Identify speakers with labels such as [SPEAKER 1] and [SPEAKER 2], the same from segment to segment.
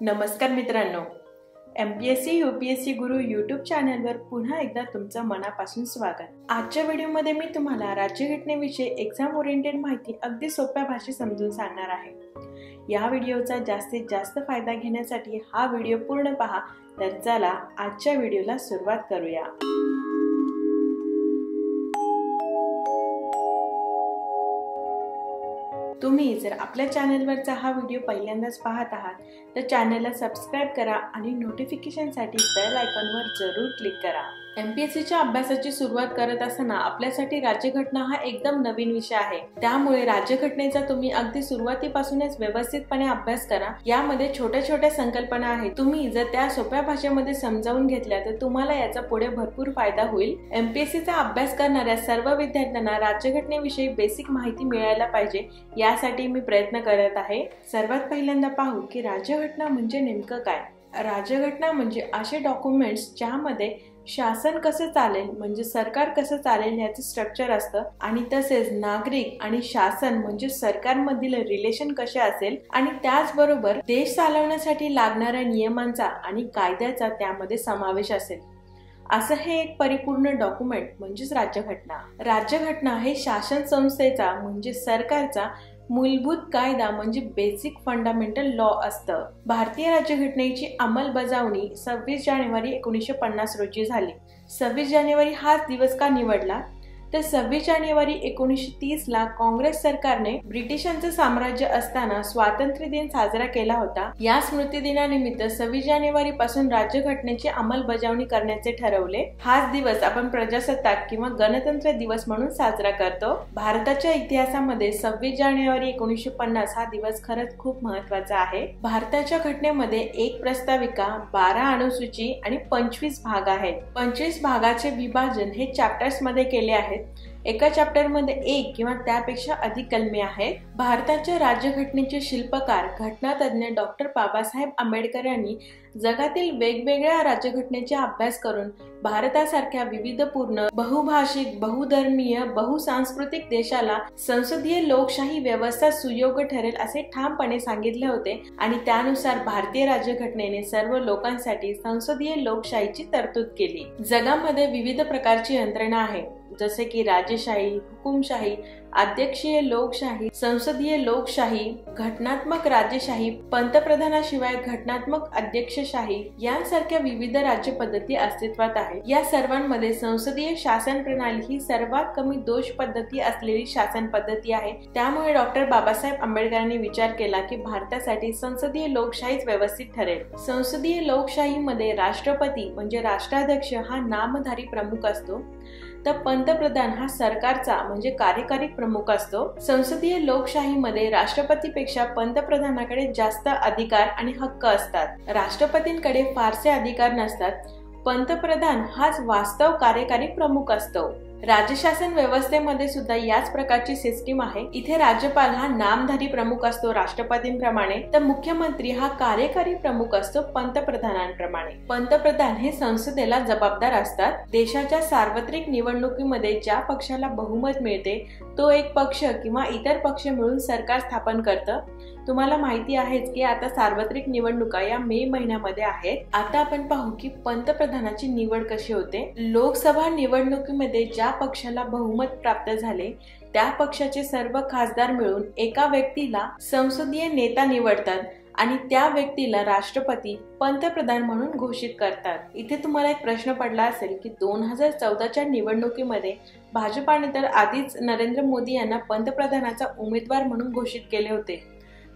[SPEAKER 1] नमस्कार मित्रांनो. M P S C U P S C Guru YouTube चॅनलवर पुन्हा एकदा तुमचं मनापासून स्वागत. आजच्या व्हिडिओमध्ये मी तुम्हाला राज्यघटनेविषयी एक्झाम ओरिएंटेड माहिती अगदी सोप्या भाषेत समजून सांगणार आहे. या व्हिडिओचा जास्तीत जास्त फायदा घेण्यासाठी हा व्हिडिओ पूर्ण पहा तर चला आजच्या व्हिडिओला सुरुवात करूया. तुम्ही जर आपल्या चॅनलवरचा हा व्हिडिओ पहिल्यांदाच पाहत आहात तर चॅनलला सबस्क्राईब करा आणि नोटिफिकेशनसाठी बेल आयकॉनवर जरूर क्लिक करा. एम पी एस सीच्या अभ्यासाची सुरुवात करत असताना आपल्यासाठी राज्यघटना हा एकदम नवीन विषय आहे. त्यामुळे राज्यघटनेचा तुम्ही अगदी सुरुवातीपासूनच व्यवस्थितपणे अभ्यास करा. यामध्ये छोट्या छोट्या संकल्पना आहेत. तुम्ही जर त्या सोप्या भाषेमध्ये समजावून घेतल्या तर तुम्हाला याचा पुढे भरपूर फायदा होईल. एम पी एस सीचा अभ्यास करणाऱ्या सर्व विद्यार्थ्यांना राज्यघटनेविषयी बेसिक माहिती मिळायला पाहिजे यासाठी मी प्रयत्न करत आहे. सर्वात पहिल्यांदा पाहू की राज्यघटना म्हणजे नेमकं काय? राज्यघटना म्हणजे असे डॉक्युमेंट्स ज्यामध्ये शासन कसं चालेल म्हणजे सरकार कसं चालेल याचं स्ट्रक्चर असतं. आणि तसेच नागरिक आणि शासन म्हणजे सरकारमधील रिलेशन कसे असेल आणि त्याचबरोबर देश चालवण्यासाठी लागणाऱ्या नियमांचा आणि कायद्याचा त्यामध्ये समावेश असेल. असं हे एक परिपूर्ण डॉक्युमेंट म्हणजेच राज्यघटना. राज्यघटना हे शासन संस्थेचा म्हणजे सरकारचा मूलभूत कायदा म्हणजे बेसिक फंडामेंटल लॉ असतं. भारतीय राज्यघटनेची अंमलबजावणी सव्वीस जानेवारी एकोणीसशे पन्नास रोजी झाली. सव्वीस जानेवारी हाच दिवस का निवडला? तर सव्वीस जानेवारी एकोणीसशे तीसला काँग्रेस सरकारने ब्रिटिशांचं साम्राज्य असताना स्वातंत्र्य दिन साजरा केला होता. या स्मृती दिनानिमित्त सव्वीस जानेवारी पासून राज्यघटनेची अंमलबजावणी करण्याचे ठरवले. हाच दिवस आपण प्रजासत्ताक किंवा गणतंत्र दिवस म्हणून साजरा करतो. भारताच्या इतिहासामध्ये सव्वीस जानेवारी एकोणीसशे पन्नास हा दिवस खरंच खूप महत्त्वाचा आहे. भारताच्या घटनेमध्ये एक प्रस्ताविका बारा अनुसूची आणि पंचवीस भाग आहेत. पंचवीस भागाचे विभाजन हे चॅप्टर्समध्ये केले आहेत. एका चॅप्टरमध्ये एक किंवा त्यापेक्षा अधिक कलमे आहेत. भारताच्या राज्यघटनेचे शिल्पकार घटनातज्ञ डॉक्टर बाबासाहेब आंबेडकर यांनी जगातील वेगवेगळ्या राज्यघटनेचा अभ्यास करून भारतासारख्या विविधपूर्ण बहुभाषिक बहुधर्मीय बहुसांस्कृतिक देशाला संसदीय लोकशाही व्यवस्था सुयोग्य ठरेल असे ठामपणे सांगितले होते आणि त्यानुसार भारतीय राज्यघटनेने सर्व लोकांसाठी संसदीय लोकशाहीची तरतूद केली. जगामध्ये विविध प्रकारची यंत्रणा आहे जसे की राजेशाही हुकुमशाही अध्यक्षीय लोकशाही संसदीय लोकशाही घटनात्मक राज्यशाही पंतप्रधानाशिवाय घटनात्मक अध्यक्षशाही यांसारख्या विविध राज्य पद्धती अस्तित्वात आहेत. या सर्वांमध्ये संसदीय शासन प्रणाली ही सर्वात कमी दोष पद्धती असलेली शासन पद्धती आहे. त्यामुळे डॉक्टर बाबासाहेब आंबेडकरांनी विचार केला की भारतासाठी संसदीय लोकशाहीच व्यवस्थित ठरेल. संसदीय लोकशाहीमध्ये राष्ट्रपती म्हणजे राष्ट्राध्यक्ष हा नामधारी प्रमुख असतो. तर पंतप्रधान हा सरकारचा म्हणजे कार्यकारी प्रमुख असतो. संसदीय लोकशाहीमध्ये राष्ट्रपतीपेक्षा पंतप्रधानाकडे जास्त अधिकार आणि हक्क असतात. राष्ट्रपतींकडे फारसे अधिकार नसतात. पंतप्रधान हाच वास्तव कार्यकारी प्रमुख असतो. राज्यशासन व्यवस्थेमध्ये सुद्धा याच प्रकारची सिस्टीम आहे. इथे राज्यपाल हा नामधारी प्रमुख असतो राष्ट्रपतींप्रमाणे. तर मुख्यमंत्री हा कार्यकारी प्रमुख असतो पंतप्रधानांप्रमाणे. पंतप्रधान हे संसदेला जबाबदार असतात. देशाच्या सार्वत्रिक निवडणुकीमध्ये ज्या पक्षाला बहुमत मिळते तो एक पक्ष किंवा इतर पक्ष मिळून सरकार स्थापन करतं. तुम्हाला माहिती आहेच की आता सार्वत्रिक निवडणुका या मे महिन्यामध्ये आहेत. आता आपण पाहू की पंतप्रधानाची निवड कशी होते. लोकसभा निवडणुकीमध्ये ज्या पक्षाला बहुमत प्राप्त झाले त्या पक्षाचे सर्व खासदार मिळून एका व्यक्तीला संसदीय नेता निवडतात आणि त्या व्यक्तीला राष्ट्रपती पंतप्रधान म्हणून घोषित करतात. इथे तुम्हाला एक प्रश्न पडला असेल की दोन हजार चौदाच्या निवडणुकीमध्ये भाजपाने तर आधीच नरेंद्र मोदी यांना पंतप्रधानाचा उमेदवार म्हणून घोषित केले होते.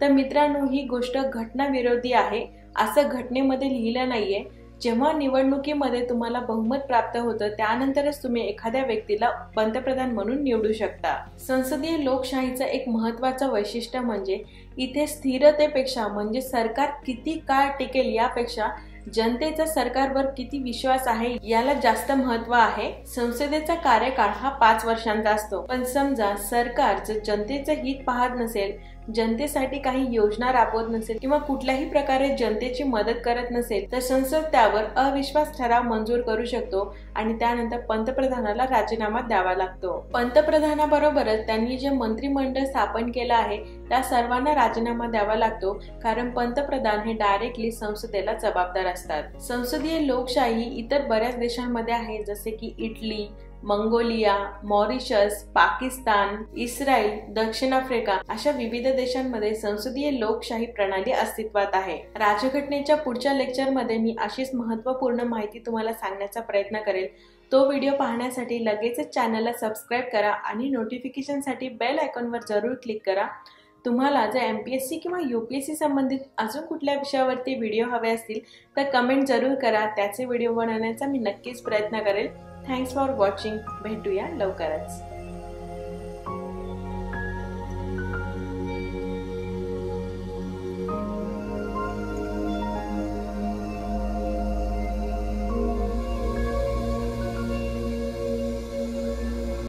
[SPEAKER 1] तर मित्रांनो ही गोष्ट घटनाविरोधी आहे. असं घटनेमध्ये लिहिलं नाहीये. जेव्हा निवडणुकीमध्ये तुम्हाला बहुमत प्राप्त होतं त्यानंतरच तुम्ही एखाद्या व्यक्तीला पंतप्रधान म्हणून निवडू शकता. संसदीय लोकशाहीचं एक महत्वाचं वैशिष्ट्य म्हणजे इथे स्थिरतेपेक्षा म्हणजे सरकार किती काळ टिकेल यापेक्षा जनतेचा सरकारवर किती विश्वास आहे याला जास्त महत्त्व आहे. संसदेचा कार्यकाळ हा पाच वर्षांचा असतो. पण समजा सरकार जर जनतेचं हित पाहत नसेल जनतेसाठी काही योजना राबवत नसेल किंवा कुठल्याही प्रकारे जनतेची मदत करत नसेल तर संसद त्यावर अविश्वास ठराव मंजूर करू शकतो आणि त्यानंतर पंतप्रधानाला राजीनामा द्यावा लागतो. पंतप्रधानाबरोबरच त्यांनी जे मंत्रिमंडळ स्थापन केलं आहे त्या सर्वांना राजीनामा द्यावा लागतो कारण पंतप्रधान हे डायरेक्टली संसदेला जबाबदार असतात. संसदीय लोकशाही इतर बऱ्याच देशांमध्ये आहे जसे की Italy Mongolia Mauritius Pakistan Israel दक्षिण आफ्रिका अशा विविध देशांमध्ये संसदीय लोकशाही प्रणाली अस्तित्वात आहे. राजघटनेच्या पुढच्या लेक्चरमध्ये मी अशीच महत्त्वपूर्ण माहिती तुम्हाला सांगण्याचा प्रयत्न करेल. तो व्हिडिओ पाहण्यासाठी लगेचच चॅनलला सबस्क्राईब करा आणि नोटिफिकेशनसाठी बेल आयकॉनवर जरूर क्लिक करा. तुम्हाला जर एम पी एस सी किंवा यू पी एस सी संबंधित अजून कुठल्या विषयावरती व्हिडिओ हवे असतील तर कमेंट जरूर करा. त्याचे व्हिडिओ बनवण्याचा मी नक्कीच प्रयत्न करेल. थँक्स फॉर वॉचिंग भेटूया लवकरच